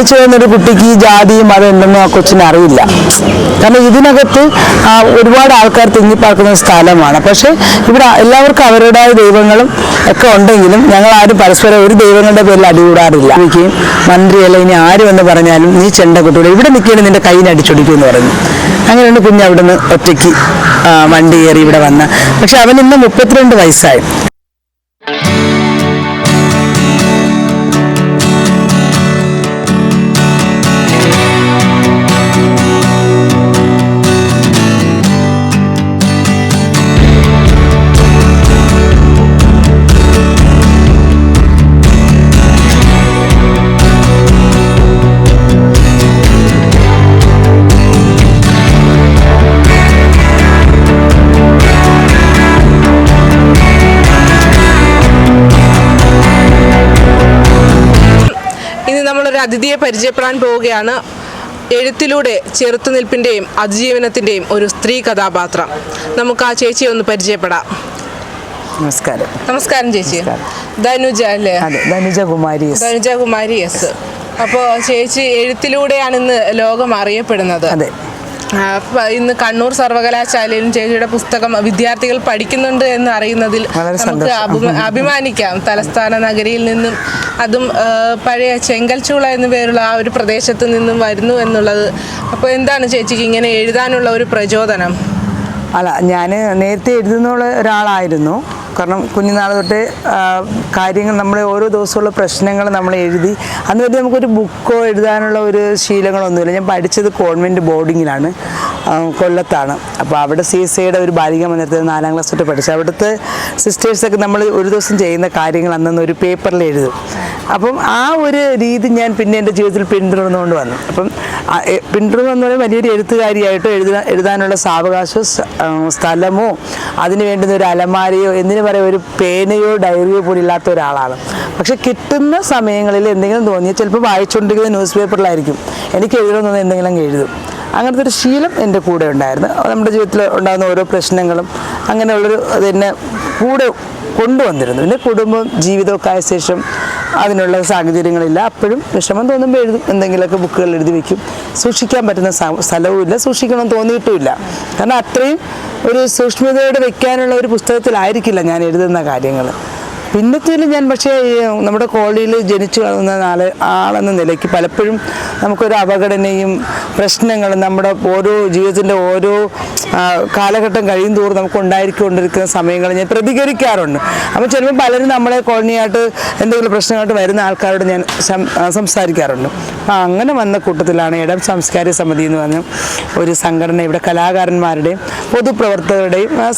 ജനിച്ചു വരുന്നൊരു കുട്ടിക്ക് ഈ ജാതിയും മതം ഉണ്ടെന്നും ആ കൊച്ചിന് അറിയില്ല. കാരണം ഇതിനകത്ത് ഒരുപാട് ആൾക്കാർ തിങ്ങിപ്പാർക്കുന്ന സ്ഥലമാണ്. പക്ഷേ ഇവിടെ എല്ലാവർക്കും അവരുടേതായ ദൈവങ്ങളും ഒക്കെ ഉണ്ടെങ്കിലും ഞങ്ങൾ ആരും പരസ്പരം ഒരു ദൈവങ്ങളുടെ പേരിൽ അടികൂടാറില്ല. എനിക്ക് മന്ത്രിയല്ല ഇനി ആര് എന്ന് പറഞ്ഞാലും നീ ചെണ്ട കുട്ടിയുടെ ഇവിടെ നിൽക്കുകയാണ് നിന്റെ കയ്യിന് അടിച്ചൊടിക്കും എന്ന് പറഞ്ഞു. അങ്ങനെയാണ് പിന്നെ അവിടുന്ന് ഒറ്റയ്ക്ക് വണ്ടി കയറി ഇവിടെ വന്ന. പക്ഷെ അവൻ ഇന്ന് മുപ്പത്തിരണ്ട് വയസ്സായി. അതിഥിയെ പരിചയപ്പെടാൻ പോവുകയാണ് എഴുത്തിലൂടെ ചെറുത്തുനിൽപ്പിന്റെയും അതിജീവനത്തിന്റെയും ഒരു സ്ത്രീ കഥാപാത്രം. നമുക്ക് ആ ചേച്ചിയെ ഒന്ന് പരിചയപ്പെടാം. നമസ്കാരം. നമസ്കാരം ചേച്ചി. ധനുജ അല്ലേ? അതെ ധനുജ കുമാരി എസ്. ധനുജ കുമാരി എസ്. അപ്പോൾ ചേച്ചി എഴുത്തിലൂടെയാണ് ഇന്ന് ലോകം അറിയപ്പെടുന്നത്. അതെ. ഇന്ന് കണ്ണൂർ സർവകലാശാലയിലും ചേച്ചിയുടെ പുസ്തകം വിദ്യാർത്ഥികൾ പഠിക്കുന്നുണ്ട് എന്ന് അറിയുന്നതിൽ നമുക്ക് അഭിമാനിക്കാം. തലസ്ഥാന നഗരിയിൽ നിന്നും അതും പഴയ ചെങ്കൽച്ചൂള എന്ന പേരുള്ള ആ ഒരു പ്രദേശത്ത് നിന്നും വരുന്നു എന്നുള്ളത്. അപ്പോൾ എന്താണ് ചേച്ചിക്ക് ഇങ്ങനെ എഴുതാനുള്ള ഒരു പ്രചോദനം? അല്ല ഞാൻ നേരത്തെ എഴുതുന്ന ഒരാളായിരുന്നു. കാരണം കുഞ്ഞുനാൾ തൊട്ടേ കാര്യങ്ങൾ നമ്മൾ ഓരോ ദിവസമുള്ള പ്രശ്നങ്ങൾ നമ്മൾ എഴുതി. അന്ന് വരെ നമുക്കൊരു ബുക്കോ എഴുതാനുള്ള ഒരു ശീലങ്ങളൊന്നുമില്ല. ഞാൻ പഠിച്ചത് കോൺവെന്റ് ബോർഡിങ്ങിലാണ് കൊല്ലത്താണ്. അപ്പോൾ അവിടെ സി എസ് ഐയുടെ ഒരു ബാലിക മന്ദിരത്തിൽ നാലാം ക്ലാസ് തൊട്ട് പഠിച്ചു. അവിടുത്തെ സിസ്റ്റേഴ്സൊക്കെ നമ്മൾ ഒരു ദിവസം ചെയ്യുന്ന കാര്യങ്ങൾ അന്നന്ന് ഒരു പേപ്പറിൽ എഴുതും. അപ്പം ആ ഒരു രീതി ഞാൻ പിന്നെ എന്റെ ജീവിതത്തിൽ പിന്തുടർന്നുകൊണ്ട് വന്നു. അപ്പം പിന്തുടർന്നു എന്ന് പറയുമ്പോൾ വലിയൊരു എഴുത്തുകാരിയായിട്ടോ എഴുതുക എഴുതാനുള്ള സാവകാശമോ സ്ഥലമോ അതിന് വേണ്ടുന്ന ഒരു അലമാരയോ എന്തിനു പറയുക ഒരു പേനയോ ഡയറിയോ പോലും ഇല്ലാത്ത ഒരാളാണ്. പക്ഷെ കിട്ടുന്ന സമയങ്ങളിൽ എന്തെങ്കിലും തോന്നിയാൽ ചിലപ്പോൾ വായിച്ചുകൊണ്ടിരിക്കുന്ന ന്യൂസ് പേപ്പറിലായിരിക്കും എനിക്ക് എഴുതണമെന്ന് എന്തെങ്കിലും എഴുതും. അങ്ങനത്തെ ഒരു ശീലം എന്റെ കൂടെ ഉണ്ടായിരുന്നു. നമ്മുടെ ജീവിതത്തിൽ ഉണ്ടാകുന്ന ഓരോ പ്രശ്നങ്ങളും അങ്ങനെയുള്ളൊരു അതിനെ കൂടെ കൊണ്ടുവന്നിരുന്നു. പിന്നെ കുടുംബം ജീവിതമൊക്കെ ആയ ശേഷം അതിനുള്ള സാഹചര്യങ്ങളില്ല. അപ്പോഴും വിഷമം തോന്നുമ്പോൾ എഴുതും. എന്തെങ്കിലുമൊക്കെ ബുക്കുകൾ എഴുതി വെക്കും. സൂക്ഷിക്കാൻ പറ്റുന്ന സ്ഥലവും സ്ഥലവുമില്ല. സൂക്ഷിക്കണം തോന്നിയിട്ടുമില്ല. കാരണം അത്രയും ഒരു സൂക്ഷ്മതയോടെ വെക്കാനുള്ള ഒരു പുസ്തകത്തിലായിരിക്കില്ല ഞാൻ എഴുതുന്ന കാര്യങ്ങൾ പിന്നത്തേൽ ഞാൻ പക്ഷേ നമ്മുടെ കോളേജിൽ ജനിച്ചു വളർന്ന ആളെ ആളെന്ന നിലയ്ക്ക് പലപ്പോഴും നമുക്കൊരു അപകടനയും പ്രശ്നങ്ങളും നമ്മുടെ ഓരോ ജീവിതത്തിന്റെ ഓരോ കാലഘട്ടം കഴിയും തോറും നമുക്ക് ഉണ്ടായിരിക്കൊണ്ടിരിക്കുന്ന സമയങ്ങൾ ഞാൻ പ്രതികരിക്കാറുണ്ട്. അപ്പോൾ ചിലപ്പോൾ പലരും നമ്മളെ കോളനിയായിട്ട് എന്തെങ്കിലും പ്രശ്നങ്ങളായിട്ട് വരുന്ന ആൾക്കാരോട് ഞാൻ സംസാരിക്കാറുണ്ട്. അപ്പോൾ അങ്ങനെ വന്ന കൂട്ടത്തിലാണ് ഇടം സാംസ്കാരിക സമിതി എന്ന് പറഞ്ഞ ഒരു സംഘടന ഇവിടെ കലാകാരന്മാരുടെയും പൊതുപ്രവർത്തകരുടെയും ആ,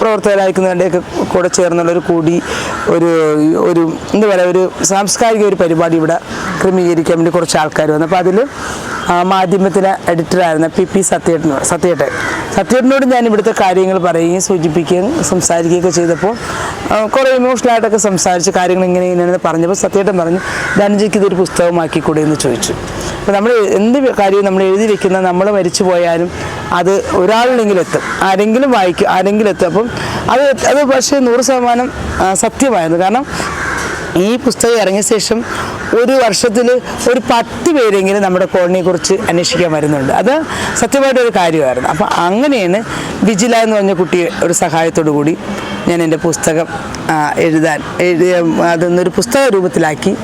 പ്രവർത്തകരായിരിക്കുന്നവരുടെയൊക്കെ കൂടെ ചേർന്നുള്ളൊരു കൂടി ഒരു ഒരു എന്താ പറയുക ഒരു സാംസ്കാരിക ഒരു പരിപാടി ഇവിടെ ക്രമീകരിക്കാൻ വേണ്ടി കുറച്ച് ആൾക്കാർ വന്നു. അപ്പോൾ അതിൽ മാധ്യമത്തിലെ എഡിറ്ററായിരുന്ന പി പി സത്യേട്ടനോട് സത്യേട്ടൻ. സത്യേട്ടനോട് ഞാൻ ഇവിടുത്തെ കാര്യങ്ങൾ പറയുകയും സൂചിപ്പിക്കുകയും സംസാരിക്കുകയൊക്കെ ചെയ്തപ്പോൾ കുറേ ഇമോഷണലായിട്ടൊക്കെ സംസാരിച്ച് കാര്യങ്ങൾ ഇങ്ങനെ ഇങ്ങനെയെന്ന് പറഞ്ഞപ്പോൾ സത്യേട്ടൻ പറഞ്ഞു ധനജിക്ക് ഇതൊരു പുസ്തകമാക്കിക്കൂടെ? എന്ന് ചോദിച്ചു. അപ്പോൾ നമ്മൾ എന്ത് കാര്യവും നമ്മൾ എഴുതി വെക്കുന്ന നമ്മൾ മരിച്ചു പോയാലും അത് ഒരാളിലെങ്കിലും എത്തും ആരെങ്കിലും വായിക്കും ആരെങ്കിലും എത്തും അപ്പം അത് അത് പക്ഷേ നൂറ് ശതമാനം സത്യമായിരുന്നു. കാരണം ഈ പുസ്തകം ഇറങ്ങിയ ശേഷം ഒരു വർഷത്തിൽ ഒരു പത്ത് പേരെങ്കിലും നമ്മുടെ കോളനിയെക്കുറിച്ച് അന്വേഷിക്കാൻ വരുന്നുണ്ട്. അത് സത്യമായിട്ടൊരു കാര്യമായിരുന്നു. അപ്പോൾ അങ്ങനെയാണ് വിജില എന്ന് പറഞ്ഞ കുട്ടി ഒരു സഹായത്തോടു കൂടി ഞാൻ എന്റെ പുസ്തകം എഴുതാൻ എഴുതിയ അതൊന്നൊരു പുസ്തക രൂപത്തിലാക്കി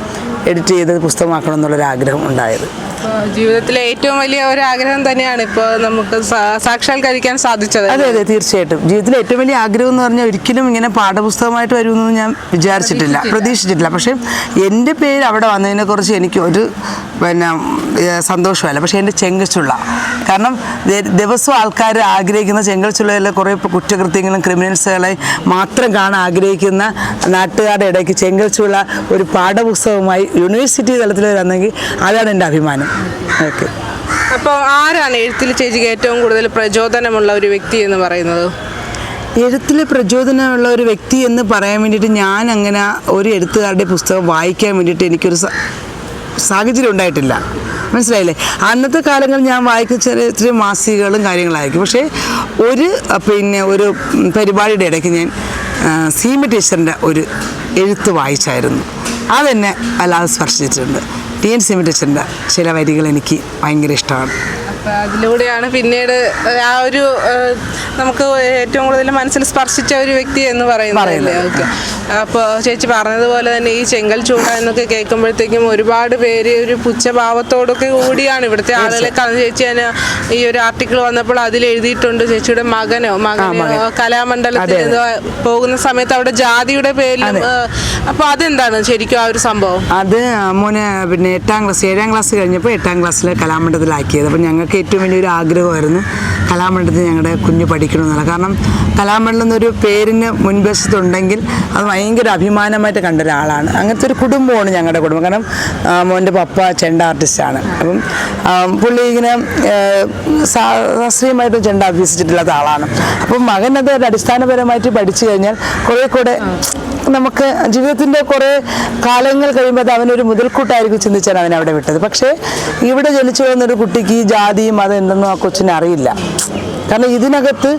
എഡിറ്റ് ചെയ്ത് പുസ്തകമാക്കണം എന്നുള്ളൊരു ആഗ്രഹം ഉണ്ടായത്. ജീവിതത്തിലെ ഏറ്റവും വലിയ ഒരു ആഗ്രഹം തന്നെയാണ് ഇപ്പോൾ നമുക്ക് സാക്ഷാത്കരിക്കാൻ സാധിച്ചത്. അതെ അതെ തീർച്ചയായിട്ടും. ജീവിതത്തിലെ ഏറ്റവും വലിയ ആഗ്രഹം എന്ന് പറഞ്ഞാൽ ഒരിക്കലും ഇങ്ങനെ പാഠപുസ്തകമായിട്ട് വരുമെന്ന് ഞാൻ വിചാരിച്ചിട്ടില്ല പ്രതീക്ഷിച്ചിട്ടില്ല. പക്ഷേ എന്റെ പേര് അവിടെ വന്നതിനെക്കുറിച്ച് എനിക്ക് ഒരു പിന്നെ സന്തോഷമല്ല. പക്ഷേ എന്റെ ചെങ്കച്ചുള്ള കാരണം ദിവസവും ആൾക്കാർ ആഗ്രഹിക്കുന്ന ചെങ്കൽച്ചുള്ളയിലെ കുറേ കുറ്റകൃത്യങ്ങളും ക്രിമിനൽസുകളെ മാത്രം കാണാൻ ആഗ്രഹിക്കുന്ന നാട്ടുകാരുടെ ഇടയ്ക്ക് ചെങ്കൽച്ചുള്ള ഒരു പാഠപുസ്തകമായി യൂണിവേഴ്സിറ്റി തലത്തിൽ വന്നെങ്കിൽ അതാണ് എന്റെ അഭിമാനം. ഓക്കെ. അപ്പോൾ ആരാണ് എഴുത്തിൽ ചേച്ചിക്ക് ഏറ്റവും കൂടുതൽ പ്രചോദനമുള്ള ഒരു വ്യക്തി എന്ന് പറയുന്നത്? എഴുത്തിൽ പ്രചോദനമുള്ള ഒരു വ്യക്തി എന്ന് പറയാൻ വേണ്ടിയിട്ട് ഞാൻ അങ്ങനെ ഒരു എഴുത്തുകാരുടെ പുസ്തകം വായിക്കാൻ വേണ്ടിയിട്ട് എനിക്കൊരു സാഹചര്യം ഉണ്ടായിട്ടില്ല. മനസ്സിലായില്ലേ? അന്നത്തെ കാലങ്ങളിൽ ഞാൻ വായിക്കുന്ന ചെറിയ ചെറിയ മാസികകളും കാര്യങ്ങളായിരിക്കും. പക്ഷേ ഒരു പിന്നെ ഒരു പരിപാടിയുടെ ഇടയ്ക്ക് ഞാൻ സീമ ടീച്ചറിന്റെ ഒരു എഴുത്ത് വായിച്ചായിരുന്നു. അതെന്നെ അല്ലാതെ സ്പർശിച്ചിട്ടുണ്ട്. ടി എൻ സീമ ടീച്ചറിന്റെ ചില വരികൾ എനിക്ക് ഭയങ്കര ഇഷ്ടമാണ്. അപ്പൊ അതിലൂടെയാണ് പിന്നീട് ആ ഒരു നമുക്ക് ഏറ്റവും കൂടുതൽ മനസ്സിൽ സ്പർശിച്ച ഒരു വ്യക്തി എന്ന് പറയുന്നത് ഓക്കെ. അപ്പോൾ ചേച്ചി പറഞ്ഞതുപോലെ തന്നെ ഈ ചെങ്കൽ ചൂട എന്നൊക്കെ കേൾക്കുമ്പോഴത്തേക്കും ഒരുപാട് പേര് ഒരു പുച്ഛഭാവത്തോടൊക്കെ കൂടിയാണ് ഇവിടുത്തെ ആളുകളെ. കാണുന്നത് ചേച്ചി തന്നെ ഈ ഒരു ആർട്ടിക്കിൾ വന്നപ്പോൾ അതിൽ എഴുതിയിട്ടുണ്ട് ചേച്ചിയുടെ മകനോ മകനോ കലാമണ്ഡലത്തിൽ പോകുന്ന സമയത്ത് അവിടെ ജാതിയുടെ പേരിൽ അപ്പൊ അതെന്താണ് ശരിക്കും ആ ഒരു സംഭവം? അത് മോനെ പിന്നെ എട്ടാം ക്ലാസ് ഏഴാം ക്ലാസ് കഴിഞ്ഞപ്പോൾ എട്ടാം ക്ലാസ്സിൽ കലാമണ്ഡലത്തിലാക്കിയത്. അപ്പം ഞങ്ങൾക്ക് ഏറ്റവും വലിയൊരു ആഗ്രഹമായിരുന്നു. കലാമണ്ഡലത്തിൽ ഞങ്ങളുടെ കുഞ്ഞ് പഠിക്കണമെന്നാണ് കാരണം കലാമണ്ഡലം എന്നൊരു പേരിന് മുൻവശത്തുണ്ടെങ്കിൽ അത് ഭയങ്കര അഭിമാനമായിട്ട് കണ്ട ഒരാളാണ് അങ്ങനത്തെ ഒരു കുടുംബമാണ് ഞങ്ങളുടെ കുടുംബം. കാരണം മോന്റെ പപ്പ ചെണ്ട ആർട്ടിസ്റ്റാണ്. അപ്പം പുള്ളി ഇങ്ങനെ ശാസ്ത്രീയമായിട്ട് ചെണ്ട അഭ്യസിച്ചിട്ടില്ലാത്ത ആളാണ്. അപ്പം മകൻ അത് അടിസ്ഥാനപരമായിട്ട് പഠിച്ചു കഴിഞ്ഞാൽ കുറേ കൂടെ നമുക്ക് ജീവിതത്തിന്റെ കുറേ കാലങ്ങൾ കഴിയുമ്പോൾ അത് അവനൊരു മുതൽക്കൂട്ടായിരിക്കും ചിന്തിച്ചാണ് അവനെ അവിടെ വിട്ടത്. പക്ഷേ ഇവിടെ ജനിച്ചു വന്നൊരു കുട്ടിക്ക് ഈ ജാതിയും മതം എന്തെന്നും ആ കൊച്ചിനെ അറിയില്ല. കാരണം ഇതിനകത്ത്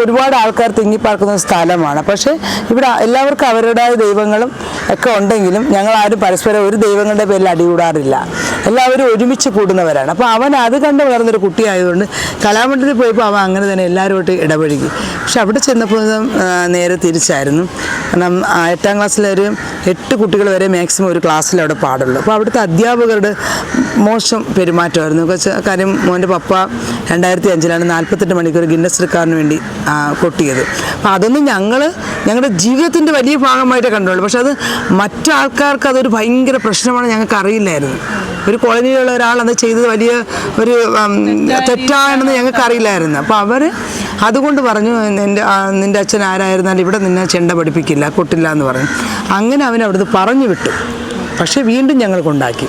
ഒരുപാട് ആൾക്കാർ തിങ്ങിപ്പാർക്കുന്ന ഒരു സ്ഥലമാണ്. പക്ഷേ ഇവിടെ എല്ലാവർക്കും അവരുടേതായ ദൈവങ്ങളും ഒക്കെ ഉണ്ടെങ്കിലും ഞങ്ങൾ ആരും പരസ്പരം ഒരു ദൈവങ്ങളുടെ പേരിൽ അടികൂടാറില്ല. എല്ലാവരും ഒരുമിച്ച് കൂടുന്നവരാണ്. അപ്പോൾ അവൻ അത് കണ്ട് വളർന്നൊരു കുട്ടിയായതുകൊണ്ട് കലാമണ്ഡലത്തിൽ പോയപ്പോൾ അവൻ അങ്ങനെ തന്നെ എല്ലാവരുമായിട്ട് ഇടപഴകി. പക്ഷെ അവിടെ ചെന്നപ്പോൾ നേരെ തിരിച്ചായിരുന്നു. കാരണം എട്ടാം ക്ലാസ്സിലൊരു എട്ട് കുട്ടികൾ വരെ മാക്സിമം ഒരു ക്ലാസ്സിൽ അവിടെ പാടുള്ളൂ. അപ്പോൾ അവിടുത്തെ അധ്യാപകരുടെ മോശം പെരുമാറ്റമായിരുന്നു. കാര്യം മോന്റെ പപ്പ രണ്ടായിരത്തി അഞ്ചിലാണ് നാൽപ്പത്തെട്ട് മണിക്കൂർ ഗിന്നസ് റെക്കാർഡിന് വേണ്ടി കൊട്ടിയത്. അപ്പം അതൊന്നും ഞങ്ങൾ ഞങ്ങളുടെ ജീവിതത്തിന്റെ വലിയ ഭാഗമായിട്ടേ കണ്ടുള്ളൂ. പക്ഷെ അത് മറ്റാൾക്കാർക്ക് അതൊരു ഭയങ്കര പ്രശ്നമാണ് ഞങ്ങൾക്ക് അറിയില്ലായിരുന്നു. ഒരു കോളനിയിലുള്ള ഒരാൾ അത് ചെയ്തത് വലിയ ഒരു തെറ്റാണെന്ന് ഞങ്ങൾക്ക് അറിയില്ലായിരുന്നു. അപ്പോൾ അവർ അതുകൊണ്ട് പറഞ്ഞു എന്റെ നിന്റെ അച്ഛൻ ആരായിരുന്നാലും ഇവിടെ നിന്നെ ചെണ്ട പഠിപ്പിക്കില്ല കൊട്ടില്ല എന്ന് പറഞ്ഞു. അങ്ങനെ അവൻ അവിടുന്ന് പറഞ്ഞു വിട്ടു. പക്ഷേ വീണ്ടും ഞങ്ങൾ കൊണ്ടാക്കി.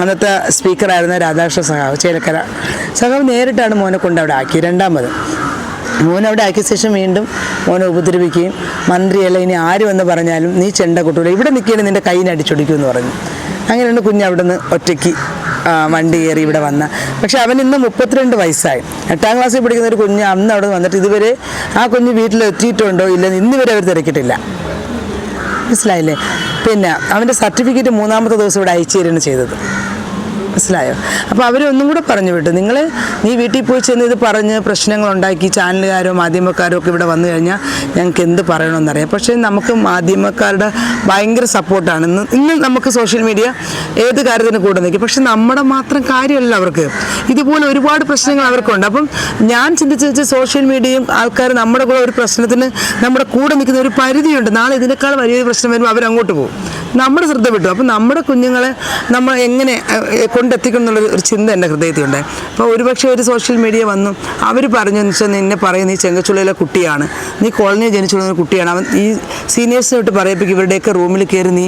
അന്നത്തെ സ്പീക്കറായിരുന്ന രാധാകൃഷ്ണ സഹാവ് ചേലക്കര സഹാവ് നേരിട്ടാണ് മോനെ കൊണ്ട് അവിടെ ആക്കി രണ്ടാമത് മോൻ അവിടെ ആക്കിയ ശേഷം വീണ്ടും മോനെ ഉപദ്രവിക്കുകയും മന്ത്രിയല്ല ഇനി ആര് വന്ന് പറഞ്ഞാലും നീ ചെണ്ട കൊട്ടൂല ഇവിടെ നിൽക്കുകയാണ് നിന്റെ കൈയിന് അടിച്ചൊടിക്കുമെന്ന് പറഞ്ഞു. അങ്ങനെയാണ് കുഞ്ഞ് അവിടെ നിന്ന് ഒറ്റയ്ക്ക് വണ്ടി കയറി ഇവിടെ വന്ന. പക്ഷേ അവൻ ഇന്ന് മുപ്പത്തിരണ്ട് വയസ്സായി. എട്ടാം ക്ലാസ്സിൽ പഠിക്കുന്ന ഒരു കുഞ്ഞ് അന്ന് അവിടെ വന്നിട്ട് ഇതുവരെ ആ കുഞ്ഞ് വീട്ടിൽ എത്തിയിട്ടുണ്ടോ ഇല്ലെന്ന് ഇന്നിവരെ അവർ തിരക്കിയിട്ടില്ല. മനസ്സിലായില്ലേ? പിന്നെ അവന്റെ സർട്ടിഫിക്കറ്റ് മൂന്നാമത്തെ ദിവസം ഇവിടെ അയച്ചു തരികയാണ് ചെയ്തത്. മനസ്സിലായോ? അപ്പോൾ അവരൊന്നും കൂടെ പറഞ്ഞു വിട്ടു. നിങ്ങൾ നീ വീട്ടിൽ പോയി ചെന്ന് ഇത് പറഞ്ഞ് പ്രശ്നങ്ങൾ ഉണ്ടാക്കി ചാനലുകാരോ മാധ്യമക്കാരോ ഒക്കെ ഇവിടെ വന്നു കഴിഞ്ഞാൽ ഞങ്ങൾക്ക് എന്ത് പറയണമെന്നറിയാം പക്ഷേ നമുക്ക് മാധ്യമക്കാരുടെ ഭയങ്കര സപ്പോർട്ടാണ്. ഇന്ന് ഇന്ന് നമുക്ക് സോഷ്യൽ മീഡിയ ഏത് കാര്യത്തിന് കൂടെ നിൽക്കും. പക്ഷെ നമ്മുടെ മാത്രം കാര്യമല്ല അവർക്ക്. ഇതുപോലെ ഒരുപാട് പ്രശ്നങ്ങൾ അവർക്കുണ്ട്. അപ്പം ഞാൻ ചിന്തിച്ച് സോഷ്യൽ മീഡിയയും ആൾക്കാർ നമ്മുടെ കൂടെ ഒരു പ്രശ്നത്തിന് നമ്മുടെ കൂടെ നിൽക്കുന്ന ഒരു പരിധിയുണ്ട്. നാളെ ഇതിനേക്കാൾ വലിയൊരു പ്രശ്നം വരുമ്പോൾ അവരങ്ങോട്ട് പോകും. നമ്മുടെ ശ്രദ്ധ വിട്ടു. അപ്പം നമ്മുടെ കുഞ്ഞുങ്ങളെ നമ്മൾ എങ്ങനെ കൊണ്ടെത്തിക്കണം എന്നുള്ള ഒരു ചിന്ത എന്റെ ഹൃദയത്തിലുണ്ട് അപ്പോൾ ഒരുപക്ഷെ ഒരു സോഷ്യൽ മീഡിയ വന്നു. അവർ പറഞ്ഞു എന്ന് വെച്ചാൽ നിന്നെ പറയും നീ ചെങ്കച്ചുള്ളയിലെ കുട്ടിയാണ്. നീ കോളനിയിൽ ജനിച്ചുള്ള കുട്ടിയാണ്. അവൻ ഈ സീനിയേഴ്സിനെ വിട്ട് പറയപ്പോൾ ഇവരുടെയൊക്കെ റൂമിൽ കയറി നീ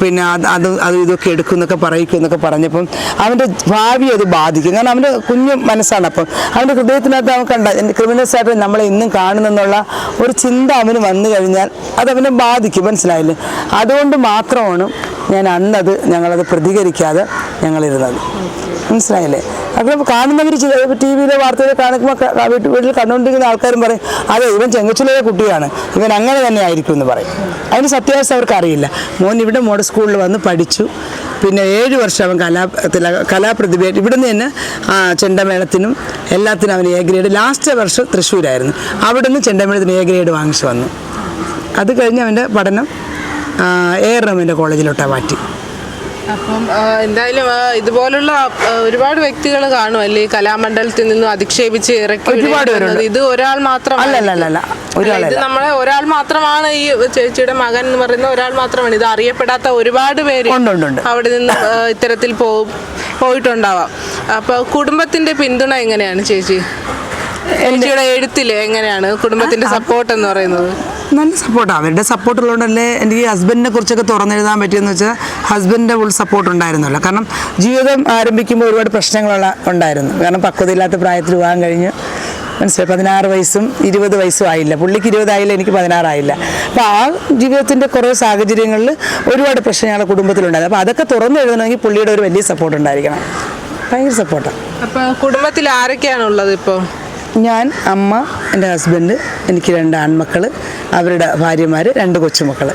പിന്നെ അത് അത് അത് ഇതൊക്കെ എടുക്കും എന്നൊക്കെ പറയിക്കും എന്നൊക്കെ പറഞ്ഞപ്പം അവന്റെ ഭാവി അത് ബാധിക്കും. കാരണം അവന്റെ കുഞ്ഞു മനസ്സാണ് അപ്പം അവന്റെ ഹൃദയത്തിനകത്ത് അവൻ കണ്ട ക്രിമിനൽസ് ആയിട്ട് നമ്മളെ ഇന്നും കാണുന്നെന്നുള്ള ഒരു ചിന്ത അവന് വന്നു കഴിഞ്ഞാൽ അത് അവനെ ബാധിക്കും. മനസ്സിലായില്ലേ? അതുകൊണ്ട് മാത്രമാണ് ഞാൻ അന്നത് ഞങ്ങളത് പ്രതികരിക്കാതെ ഞങ്ങളിരുന്നത്. മനസ്സിലായില്ലേ? അപ്പം കാണുന്നവർ ടി വിയിലെ വാർത്തയിൽ കാണുമ്പോൾ വീട്ടിൽ വീട്ടിൽ കണ്ടുകൊണ്ടിരിക്കുന്ന ആൾക്കാരും പറയും അതെ ഇവൻ ചെങ്ങച്ചുലയുടെ കുട്ടിയാണ്. ഇവൻ അങ്ങനെ തന്നെ ആയിരിക്കും എന്ന് പറയും. അതിന് സത്യാവസ്ഥ അവർക്ക് അറിയില്ല. മോൻ ഇവിടെ മോഡൽ സ്കൂളിൽ വന്ന് പഠിച്ചു. പിന്നെ ഏഴ് വർഷം അവൻ കലാ കലാപ്രതിഭ ഇവിടുന്ന് തന്നെ ചെണ്ടമേളത്തിനും എല്ലാത്തിനും അവൻ എ ഗ്രേഡ് ലാസ്റ്റ് വർഷം തൃശ്ശൂരായിരുന്നു. അവിടുന്ന് ചെണ്ടമേളത്തിന് എ ഗ്രേഡ് വാങ്ങിച്ചു വന്നു. അത് കഴിഞ്ഞ് അവന്റെ പഠനം എ ആർ റഹ്മാന്റെ കോളേജിലോട്ടാണ് മാറ്റി. അപ്പം എന്തായാലും ഇതുപോലുള്ള ഒരുപാട് വ്യക്തികൾ കാണും. അല്ലേ കലാമണ്ഡലത്തിൽ നിന്നും അധിക്ഷേപിച്ച് ഇറക്കി ഒരുപാട് ഇത് ഒരാൾ മാത്രം ഇത് നമ്മളെ ഒരാൾ മാത്രമാണ് ഈ ചേച്ചിയുടെ മകൻ എന്ന് പറയുന്ന ഒരാൾ മാത്രമാണ്. ഇത് അറിയപ്പെടാത്ത ഒരുപാട് പേര്. അവിടെ നിന്ന് ഇത്തരത്തിൽ പോകും പോയിട്ടുണ്ടാവാം. അപ്പൊ കുടുംബത്തിന്റെ പിന്തുണ എങ്ങനെയാണ് ചേച്ചി? ചേച്ചിയുടെ എഴുത്തിൽ എങ്ങനെയാണ് കുടുംബത്തിന്റെ സപ്പോർട്ട് എന്ന് പറയുന്നത്? നല്ല സപ്പോർട്ടാണ് അവരുടെ സപ്പോർട്ട് ഉള്ളതുകൊണ്ടല്ലേ എനിക്ക് ഹസ്ബൻഡിനെ കുറിച്ചൊക്കെ തുറന്നെഴുതാൻ പറ്റിയെന്ന് വെച്ചാൽ ഹസ്ബൻഡിന്റെ ഫുൾ സപ്പോർട്ട് ഉണ്ടായിരുന്നല്ലോ. കാരണം ജീവിതം ആരംഭിക്കുമ്പോൾ ഒരുപാട് പ്രശ്നങ്ങളുള്ള ഉണ്ടായിരുന്നു. കാരണം പക്വതയില്ലാത്ത പ്രായത്തിൽ പോകാൻ കഴിഞ്ഞ് മനസ്സിലായി? പതിനാറ് വയസ്സും ഇരുപത് വയസ്സും ആയില്ല. പുള്ളിക്ക് ഇരുപതായില്ല എനിക്ക് പതിനാറായില്ല അപ്പോൾ ആ ജീവിതത്തിന്റെ കുറേ സാഹചര്യങ്ങളിൽ ഒരുപാട് പ്രശ്നം ഞങ്ങളുടെ കുടുംബത്തിലുണ്ടായിരുന്നു. അപ്പോൾ അതൊക്കെ തുറന്നു എഴുതണമെങ്കിൽ പുള്ളിയുടെ ഒരു വലിയ സപ്പോർട്ട് ഉണ്ടായിരിക്കണം. ഭയങ്കര സപ്പോർട്ടാണ് അപ്പോൾ കുടുംബത്തിൽ ആരൊക്കെയാണുള്ളത് ഇപ്പോൾ ഇപ്പോ? ഞാൻ അമ്മ എന്റെ ഹസ്ബൻഡ് എനിക്ക് രണ്ട് ആൺമക്കൾ അവരുടെ ഭാര്യമാർ രണ്ട് കൊച്ചുമക്കൾ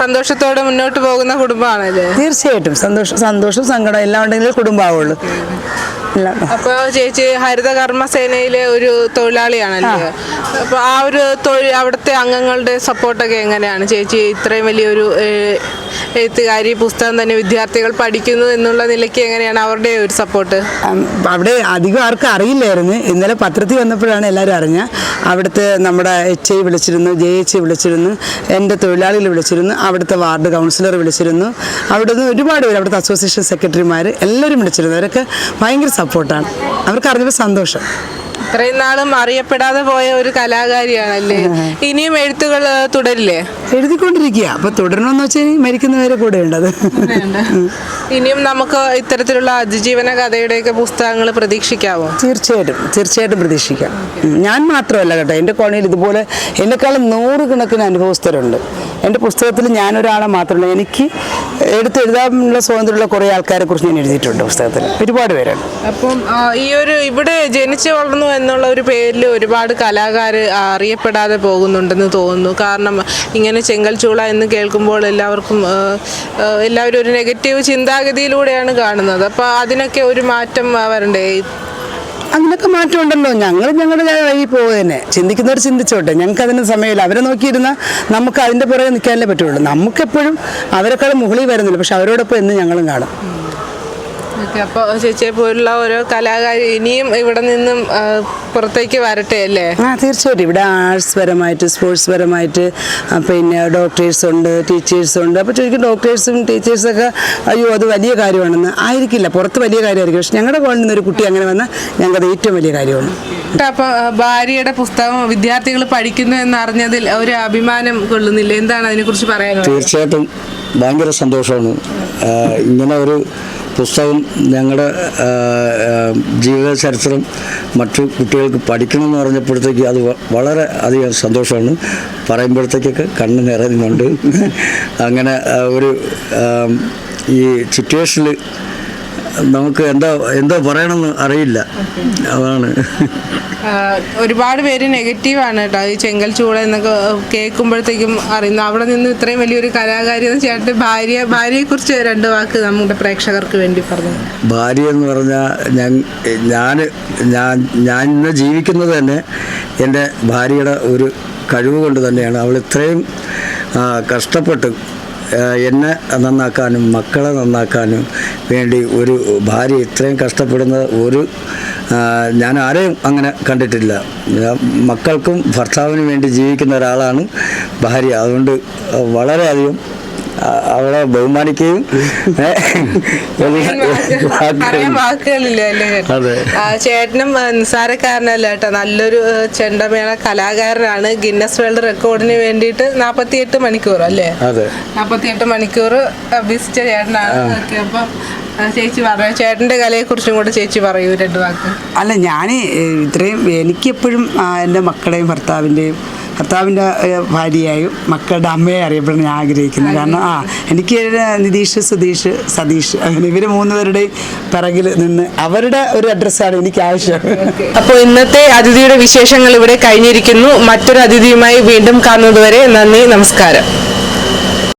സന്തോഷത്തോടെ മുന്നോട്ട് പോകുന്ന കുടുംബമാണല്ലേ? തീർച്ചയായിട്ടും. സന്തോഷം സന്തോഷം സങ്കടം എല്ലാം ഉണ്ടെങ്കിൽ കുടുംബമാവുള്ളൂ അപ്പോൾ ചേച്ചി ഹരിതകർമ്മ കർമ്മസേനയിലെ ഒരു തൊഴിലാളിയാണല്ലേ? അപ്പോൾ ആ ഒരു തൊഴിൽ അവിടുത്തെ അംഗങ്ങളുടെ സപ്പോർട്ടൊക്കെ എങ്ങനെയാണ്? ചേച്ചി ഇത്രയും വലിയൊരു എഴുത്തുകാരി പുസ്തകം തന്നെ വിദ്യാർത്ഥികൾ പഠിക്കുന്നു എന്നുള്ള നിലയ്ക്ക് എങ്ങനെയാണ് അവരുടെ ഒരു സപ്പോർട്ട് അവിടെ അധികം ആർക്കും അറിയില്ലായിരുന്നു. ഇന്നലെ പത്രത്തിൽ വന്നപ്പോഴാണ് എല്ലാവരും അറിഞ്ഞ അവിടുത്തെ നമ്മുടെ എച്ച് ഐ വിളിച്ചിരുന്നു ജെ എച്ച് വിളിച്ചിരുന്നു എന്റെ തൊഴിലാളികൾ വിളിച്ചിരുന്നു അവിടുത്തെ വാർഡ് കൗൺസിലർ വിളിച്ചിരുന്നു അവിടെ നിന്ന് ഒരുപാട് പേര് അവിടുത്തെ അസോസിയേഷൻ സെക്രട്ടറിമാർ എല്ലാവരും വിളിച്ചിരുന്നു. അവരൊക്കെ ഭയങ്കര സപ്പോർട്ടാണ്. അവർക്ക് അറിഞ്ഞപ്പോൾ സന്തോഷം. ഇത്രയും നാളും അറിയപ്പെടാതെ പോയ ഒരു കലാകാരിയാണല്ലേ? ഇനിയും എഴുത്തുകൾ തുടരില്ലേ? എഴുതിക്കൊണ്ടിരിക്കുക. അപ്പൊ തുടരണമെന്ന് വെച്ചാൽ മരിക്കുന്നവരെ കൂടെ ഉണ്ടത് ഇനിയും നമുക്ക് ഇത്തരത്തിലുള്ള അതിജീവന കഥയുടെയൊക്കെ പുസ്തകങ്ങൾ പ്രതീക്ഷിക്കാവോ? തീർച്ചയായിട്ടും. തീർച്ചയായിട്ടും പ്രതീക്ഷിക്കാം. ഞാൻ മാത്രമല്ല കേട്ടോ. എന്റെ കോണയിൽ ഇതുപോലെ എന്നെക്കാളും നൂറുകണക്കിന് അനുഭവസ്ഥരുണ്ട്. എന്റെ പുസ്തകത്തിൽ ഞാനൊരാളെ മാത്രമല്ല. എനിക്ക് എടുത്തെഴുതാനുള്ള സ്വാതന്ത്ര്യമുള്ള കുറേ ആൾക്കാരെ കുറിച്ച് ഞാൻ എഴുതിയിട്ടുണ്ട് പുസ്തകത്തിൽ. ഒരുപാട് പേരാണ്. അപ്പം ഈ ഒരു ഇവിടെ ജനിച്ചു വളർന്നു എന്നുള്ള ഒരു പേരിൽ ഒരുപാട് കലാകാർ അറിയപ്പെടാതെ പോകുന്നുണ്ടെന്ന് തോന്നുന്നു. കാരണം ഇങ്ങനെ ചെങ്കൽ ചൂള എന്ന് കേൾക്കുമ്പോൾ എല്ലാവർക്കും എല്ലാവരും ഒരു നെഗറ്റീവ് ചിന്താഗതിയിലൂടെയാണ് കാണുന്നത്. അപ്പോൾ അതിനൊക്കെ ഒരു മാറ്റം വരണ്ടേ? അതിനൊക്കെ മാറ്റമുണ്ടല്ലോ ഞങ്ങൾ ഞങ്ങളുടെ വഴി പോകുന്നതന്നെ തന്നെ ചിന്തിക്കുന്നവർ ചിന്തിച്ചോട്ടെ. ഞങ്ങൾക്ക് അതിന് സമയമില്ല. അവരെ നോക്കിയിരുന്നാൽ നമുക്ക് അതിന്റെ പുറകെ നിൽക്കാനല്ലേ പറ്റുള്ളൂ. നമുക്കെപ്പോഴും അവരെക്കാളും മുകളിൽ വരുന്നില്ല. പക്ഷെ അവരോടൊപ്പം എന്ന് ഞങ്ങളും കാണും. ഓക്കെ അപ്പോൾ ചേച്ചിയെ പോലുള്ള ഓരോ കലാകാരി ഇനിയും ഇവിടെ നിന്നും പുറത്തേക്ക് വരട്ടെ അല്ലേ? ആ തീർച്ചയായിട്ടും. ഇവിടെ ആർട്സ് പരമായിട്ട് സ്പോർട്സ് പരമായിട്ട് പിന്നെ ഡോക്ടേഴ്സ് ഉണ്ട് ടീച്ചേഴ്സ് ഉണ്ട്. അപ്പോൾ ചോദിക്കും ഡോക്ടേഴ്സും ടീച്ചേഴ്സൊക്കെ അയ്യോ അത് വലിയ കാര്യമാണെന്ന് ആയിരിക്കില്ല. പുറത്ത് വലിയ കാര്യമായിരിക്കും. പക്ഷെ ഞങ്ങളുടെ കോളിൽ നിന്ന് ഒരു കുട്ടി അങ്ങനെ വന്നാൽ ഞങ്ങൾക്കത് ഏറ്റവും വലിയ കാര്യമാണ്. അപ്പോൾ ഭാര്യയുടെ പുസ്തകം വിദ്യാർത്ഥികൾ പഠിക്കുന്നു എന്നറിഞ്ഞതിൽ ഒരു അഭിമാനം കൊള്ളുന്നില്ല. എന്താണ് അതിനെക്കുറിച്ച് പറയാനുള്ളത്? തീർച്ചയായിട്ടും ഭയങ്കര സന്തോഷമാണ്. ഇങ്ങനെ ഒരു പുസ്തകം ഞങ്ങളുടെ ജീവിത ചരിത്രം മറ്റു കുട്ടികൾക്ക് പഠിക്കണമെന്ന് പറഞ്ഞപ്പോഴത്തേക്ക് അത് വളരെ അധികം സന്തോഷമാണ്. പറയുമ്പോഴത്തേക്കൊക്കെ കണ്ണ് നിറയുന്നുണ്ട്. അങ്ങനെ ഒരു ഈ സിറ്റുവേഷനിൽ നമുക്ക് എന്താ എന്താ പറയണമെന്ന് അറിയില്ല. അതാണ്. ഒരുപാട് പേര് നെഗറ്റീവാണ് കേട്ടോ. ഈ ചെങ്കൽ ചൂള എന്നൊക്കെ കേൾക്കുമ്പോഴത്തേക്കും അറിയുന്നു അവിടെ നിന്ന് ഇത്രയും വലിയൊരു കലാകാരി എന്ന് ചേട്ടന്റെ ഭാര്യ ഭാര്യയെക്കുറിച്ച് രണ്ട് വാക്ക് നമ്മുടെ പ്രേക്ഷകർക്ക് വേണ്ടി പറഞ്ഞു. ഭാര്യ എന്ന് പറഞ്ഞാൽ ഞാൻ ഞാൻ ഞാൻ ഞാൻ ഇന്ന് ജീവിക്കുന്നത് തന്നെ എന്റെ ഭാര്യയുടെ ഒരു കഴിവ് കൊണ്ട് തന്നെയാണ്. അവൾ ഇത്രയും കഷ്ടപ്പെട്ട് എന്നെ നന്നാക്കാനും മക്കളെ നന്നാക്കാനും വേണ്ടി ഒരു ഭാര്യ ഇത്രയും കഷ്ടപ്പെടുന്ന ഒരു ഞാൻ ആരെയും അങ്ങനെ കണ്ടിട്ടില്ല. മക്കൾക്കും ഭർത്താവിനും വേണ്ടി ജീവിക്കുന്ന ഒരാളാണ് ഭാര്യ. അതുകൊണ്ട് വളരെയധികം അവളെ ബഹുമാനിക്കുകയും അതെ. ചേട്ടനും നിസ്സാരക്കാരനല്ല കേട്ടോ. നല്ലൊരു ചെണ്ടമേള കലാകാരനാണ്. ഗിന്നസ് വേൾഡ് റെക്കോർഡിന് വേണ്ടിയിട്ട് നാപ്പത്തിയെട്ട് മണിക്കൂർ അല്ലേ? അതെ. നാൽപ്പത്തിയെട്ട് മണിക്കൂർ അഭ്യസിച്ച ചേട്ടനാണ്. അപ്പം ചേച്ചി പറയാം ചേട്ടന്റെ കലയെക്കുറിച്ചും കൂടെ ചേച്ചി പറയൂ രണ്ട് വാക്ക്. അല്ല ഞാൻ ഇത്രയും എനിക്കെപ്പോഴും എന്റെ മക്കളെയും ഭർത്താവിന്റെയും ഭർത്താവിന്റെ ഏഹ്, ഭാര്യയായും മക്കളുടെ അമ്മയെ അറിയപ്പെടാൻ ഞാൻ ആഗ്രഹിക്കുന്നത് കാരണം ആ എനിക്ക് നിതീഷ് സുധീഷ് സതീഷ് അങ്ങനെ ഇവർ മൂന്നുപേരുടെയും പിറകിൽ നിന്ന് അവരുടെ ഒരു അഡ്രസ്സാണ് എനിക്ക് ആവശ്യം. അപ്പോൾ ഇന്നത്തെ അതിഥിയുടെ വിശേഷങ്ങൾ ഇവിടെ കഴിഞ്ഞിരിക്കുന്നു. മറ്റൊരു അതിഥിയുമായി വീണ്ടും കാണുന്നതുവരെ നന്ദി നമസ്കാരം.